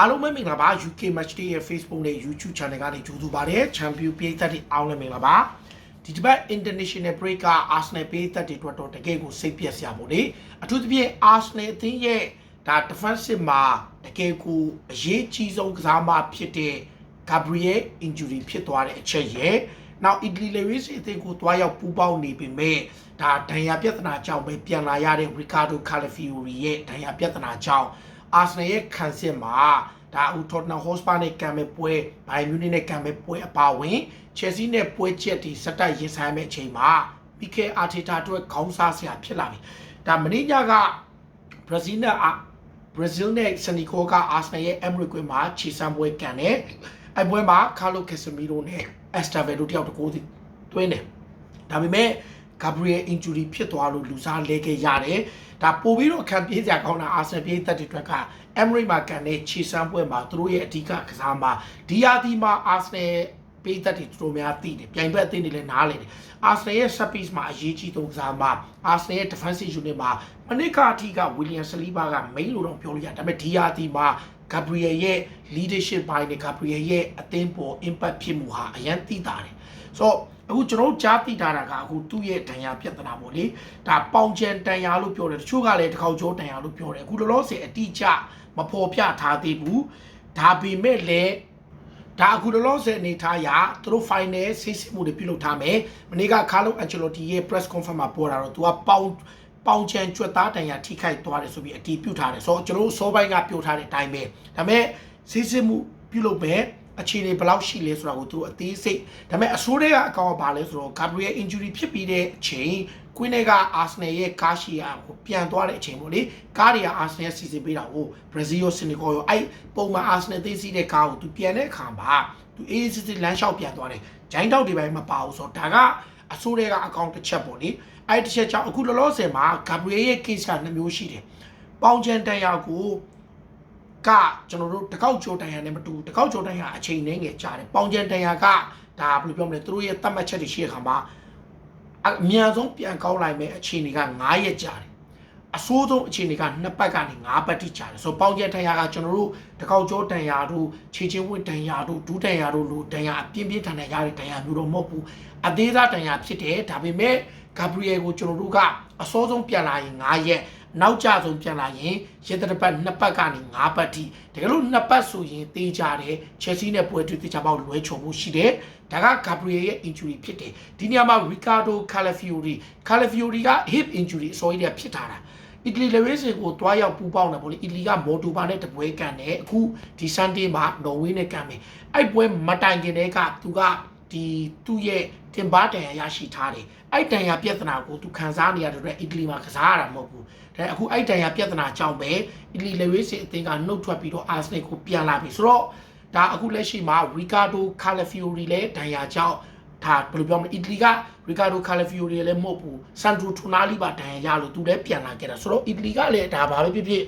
အားလုံးပဲမင်္ဂလာပါ UK Match Day ရဲ့ Facebook နဲ့ YouTube Channel ကနေကြိုဆိုပါရစေ Champion ပြည်သက်တွေအားလုံးမင်္ဂလာပါဒီတစ်ပတ် International Break က Arsenal ပြည်သက်တွေအတွက်တော့တကယ်ကိုစိတ်ပျက်စရာပေါ့လေအထူးသဖြင့် Arsenal အသင်းရဲ့ဒါ defensive မှာတကယ်ကိုအရေးကြီးဆုံးကစားမဖြစ်တဲ့ Gabriel injury ဖြစ်သွားတဲ့အချက်ရဲ့နောက် Italy Lewis အသင်းကိုတွားရောက်ပူးပေါင်းနေပေမဲ့ဒါဒဏ်ရာပြဿနာကြောင့်ပဲပြန်လာရတဲ့ Ricardo Calafiori ရဲ့ဒဏ်ရာပြဿနာကြောင့် အာဆနယ်ရဲ့ခံစစ်မှာဒါအခု Tottenham Hotspur နဲ့ကံမဲ့ပွဲ Bayern Munich နဲ့ကံမဲ့ပွဲအပါအဝင် Chelsea နဲ့ပွဲချက်တွေစက်တိုက်ရင်ဆိုင်မဲ့အချိန်မှာ Mikel Arteta အတွက်ခေါင်းစားစရာဖြစ်လာပြီဒါမင်းညက Brazil နဲ့အာ Brazil နဲ့ Senegal က Arsenal ရဲ့ Emirates ကွင်းမှာခြေစမ်းပွဲကန်တယ်အဲပွဲမှာ Carlo Casemiro နဲ့ Estevao တို့တယောက်တကိုးစီတွင်းတယ်ဒါပေမဲ့ Gabriel injury ဖြစ်သွားလို့လူစားလဲခဲ့ရတယ်။ဒါပို့ပြီးတော့ခံပြေးစရာကောင်းတာအာဆင်ပြေးသက်တွေအတွက်က Emery မှာကန်တဲ့ခြေစမ်းပွဲမှာသူတို့ရဲ့အဓိကကစားမှာဒီယာဒီမှာအာဆင်ပေးသက်တွေသူတို့များသိတယ်။ပြိုင်ဘက်အသင်းတွေလည်းနားလည်တယ်။အာဆင်ရဲ့ set piece မှာအရေးကြီးဆုံးကစားမှာအာဆင်ရဲ့ defensive unit မှာမနစ်ကအထိက William Saliba က main လို့တော့ပြောလို့ရတယ်။ဒါပေမဲ့ဒီယာဒီမှာ Gabriel ရဲ့ leadership ဘိုင်းနဲ့ Gabriel ရဲ့အသင်းပေါ် impact ဖြစ်မှုဟာအရန်သိတာတယ်။ဆိုတော့ အခုကျွန်တော်တို့ကြားသိထားတာကအခုသူ့ရဲ့ဒဏ်ရာပြဿနာပေါ့လေဒါပေါင်ချန်ဒဏ်ရာလို့ပြောတယ်တချို့ကလည်းတစ်ခေါက်ကျော်ဒဏ်ရာလို့ပြောတယ်အခုလောလောဆယ်အတိအကျမဖော်ပြထားသေးဘူးဒါပေမဲ့လည်းဒါအခုလောလောဆယ်အနေထားရသူတို့ final ဆေးစစ်မှုတွေပြုလုပ်ထားမယ်မနေ့ကခါလုံအန်ချယ်လိုတီရဲ့ press conference မှာပေါ်တာတော့သူကပေါင်ပေါင်ချန်ကျွတ်သားတန်ရာထိခိုက်သွားတယ်ဆိုပြီးအတီးပြုတ်ထားတယ်ဆိုတော့ကျွန်တော်တို့စောပိုင်းကပြောထားတဲ့အတိုင်းပဲဒါပေမဲ့ဆေးစစ်မှုပြုလုပ်မယ် အခြေအနေဘယ်လောက်ရှိလဲဆိုတာကိုသူအသေးစိတ်ဒါပေမဲ့အဆိုးတွေကအကောင်ကဘာလဲဆိုတော့ Gabriel injury ဖြစ်ပြီးတဲ့အချိန်ကွင်းထဲက Arsenal ရဲ့ကားရှိရာကိုပြန်သွားတဲ့အချိန်ပေါ့လေကားတွေက Arsenal စီစဉ်ပေးတာကို Brazil ရော Senegal ရောအဲ့ပုံမှန် Arsenal သိစီးတဲ့ကားကိုသူပြန်တဲ့အခါမှာသူအေးစစ်စစ်လမ်းလျှောက်ပြန်သွားတယ်ဂျိုင်းတောက်တွေပိုင်းမပါဘူးဆိုတော့ဒါကအဆိုးတွေကအကောင်တစ်ချက်ပေါ့လေအဲ့တစ်ချက်ကြောင့်အခုလောလောဆယ်မှာ Gabriel ရဲ့ case ကနှစ်မျိုးရှိတယ်ပေါင်ချန်တန်ရာကို ကကျွန်တော်တို့တကောက်ချိုတန်ရာနဲ့မတူတကောက်ချိုတန်ရာအချိန်နဲ့ငယ်ကြာတယ်ပေါင်ချန်တန်ရာကဒါဘယ်လိုပြောမလဲသူတို့ရဲ့သတ်မှတ်ချက်တွေရှိတဲ့ခါမှာအမြန်ဆုံးပြန်ကောင်းလိုက်မယ်အခြေအနေက9ရက်ကြာတယ်အဆိုးဆုံးအခြေအနေကနှစ်ပတ်ကနေ9ပတ်ထိကြာတယ်ဆိုတော့ပေါင်ချန်တန်ရာကကျွန်တော်တို့တကောက်ချိုတန်ရာတို့ခြေချင်းဝတ်တန်ရာတို့ဒူးတန်ရာတို့လိုတန်ရာအပြင်းပြင်းထန်ထန်ရတဲ့တန်ရာမျိုးတော့မဟုတ်ဘူးအသေးသားတန်ရာဖြစ်တယ်ဒါပေမဲ့ဂါဘရီယယ်ကိုကျွန်တော်တို့ကအစောဆုံးပြန်လာရင်9ရက် နောက်ကျဆုံးပြန်လာရင်ရတပတ်နှစ်ပတ်ကနေ9ပတ်ထိတကယ်လို့နှစ်ပတ်ဆိုရင်တေးကြတယ်ချက်စီနဲ့ပွဲတွေ့တေးကြပေါက်လွဲချော်မှုရှိတယ်ဒါကဂါဘရီယယ်ရဲ့ injury ဖြစ်တယ်ဒီနေရာမှာ Ricardo Calafiori Calafiori က hip injury အစောကြီးတည်းဖြစ်ထားတာအီတလီလေဝေးစင်ကိုတွားရောက်ပူပေါင်းတယ်ဗောလေအီတလီကမော်တိုဘာနဲ့တပွဲကန်တယ်အခုဒီ Sunday မှာနော်ဝေးနဲ့ကန်မယ်အဲ့ပွဲမတိုင်ခင်တည်းကသူက ဒီသူ့ရဲ့တင်ပါတန်ရရရှိထားတယ်အဲ့တန်ရပြဿနာကိုသူခံစားနေရတဲ့အတွက်အီတလီမှာကစားရတာမဟုတ်ဘူးဒါအခုအဲ့တန်ရပြဿနာကြောင့်ပဲအီတလီလေဝေးစင်အသင်းကနှုတ်ထွက်ပြီးတော့အာဆနယ်ကိုပြန်လာပြီဆိုတော့ဒါအခုလက်ရှိမှာ Ricardo Calafiori လည်းဒဏ်ရာကြောင့်ဒါဘယ်လိုပြောမလဲအီတလီက Ricardo Calafiori လည်းမဟုတ်ဘူး Sandro Tonali ပါဒဏ်ရာရလို့သူလည်းပြန်လာခဲ့တာဆိုတော့အီတလီကလည်းဒါဘာပဲဖြစ်ဖြစ်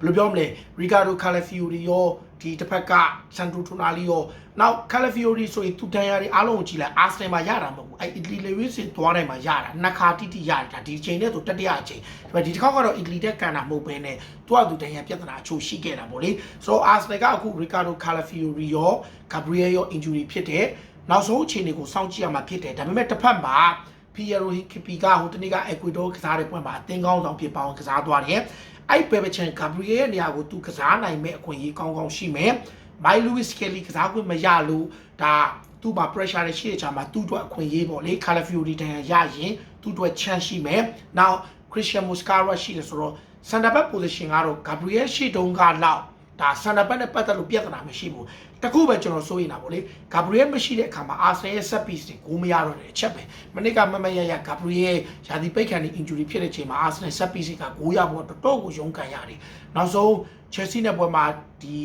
ဘယ်လိုပြောမလဲ Ricardo Calafiori ရောဒီတစ်ဖက်က Sandro Tonali ရောနောက် Calafiori ဆိုရင်သူတန်ရာတွေအားလုံးကိုကြည့်လိုက် Arsenal မှာရတာမဟုတ်ဘူးအဲ့ Italy Lewis သွားတိုင်းမှာရတာနှစ်ခါတိတိရတယ်ဒါဒီချိန်နဲ့ဆိုတတိယအချိန်ဒါပေမဲ့ဒီတစ်ခေါက်ကတော့ Italy တက်ကန်တာမဟုတ်ဘဲနဲ့သူကသူတန်ရာပြဿနာအချို့ရှိခဲ့တာပေါ့လေဆိုတော့ Arsenal ကအခု Ricardo Calafiori ရော Gabriel ရော injury ဖြစ်တဲ့နောက်ဆုံးအခြေအနေကိုစောင့်ကြည့်ရမှာဖြစ်တယ်ဒါပေမဲ့တစ်ဖက်မှာ Piero Hincapié ကဟိုတနေ့က Ecuador ကစားတဲ့ပွဲမှာအသင်းကောင်းဆောင်ဖြစ်ပေါင်းကစားသွားတယ် အဲ့ဘယ်ဘချန်ဂါဘရီယယ်ရဲ့နေရာကိုသူကစားနိုင်မဲ့အခွင့်အရေးကောင်းကောင်းရှိမယ်။မိုင်လူးဝစ်ကယ်လီကစားခွင့်မရလို့ဒါသူ့မှာ pressure တွေရှိတဲ့ချာမှာသူ့အတွက်အခွင့်အရေးပေါ့လေ။ Calafiori တန်ရရင်သူ့အတွက် chance ရှိမယ်။ Now Christian Muscara ရှိတယ်ဆိုတော့ center back position ကတော့ Gabriel ရှိတုံးကလောက် ဒါ center back နဲ့ပတ်သက်လို့ပြဿနာမရှိဘူးတခုပဲကျွန်တော်စိုးရင်တာပေါ့လေ Gabriel မရှိတဲ့အခါမှာ Arsenal ရဲ့ set piece တွေကိုမရတော့တဲ့အချက်ပဲမနစ်ကမမရရ Gabriel ရာသီပိတ်ခံနေ injury ဖြစ်တဲ့ချိန်မှာ Arsenal set piece ကကိုရဖို့တော်တော်ကိုရုန်းကန်ရတယ်နောက်ဆုံး Chelsea နဲ့ပွဲမှာဒီ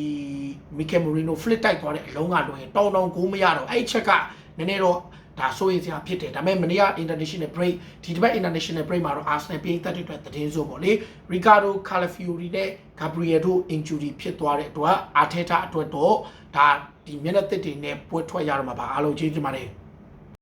Mikel Merino flip တိုက်သွားတဲ့အလုံးကလွယ်တောင်းတောင်းကိုမရတော့အဲ့ချက်ကနည်းနည်းတော့ ဒါဆိုရင်စရာဖြစ်တယ်ဒါပေမဲ့မနေ့က international break ဒီတစ်ပတ် international break မှာတော့ Arsenal ပြည်သက်တွေအတွက်သတင်းဆိုပေါ့လေ Ricardo Calafiori နဲ့ Gabriel တို့ injury ဖြစ်သွားတဲ့အတွက် Arteta အတွက်တော့ဒါဒီမျက်နှာသစ်တွေနဲ့ပွဲထွက်ရတော့မှာပါအားလုံးကျေးဇူးတင်ပါတယ်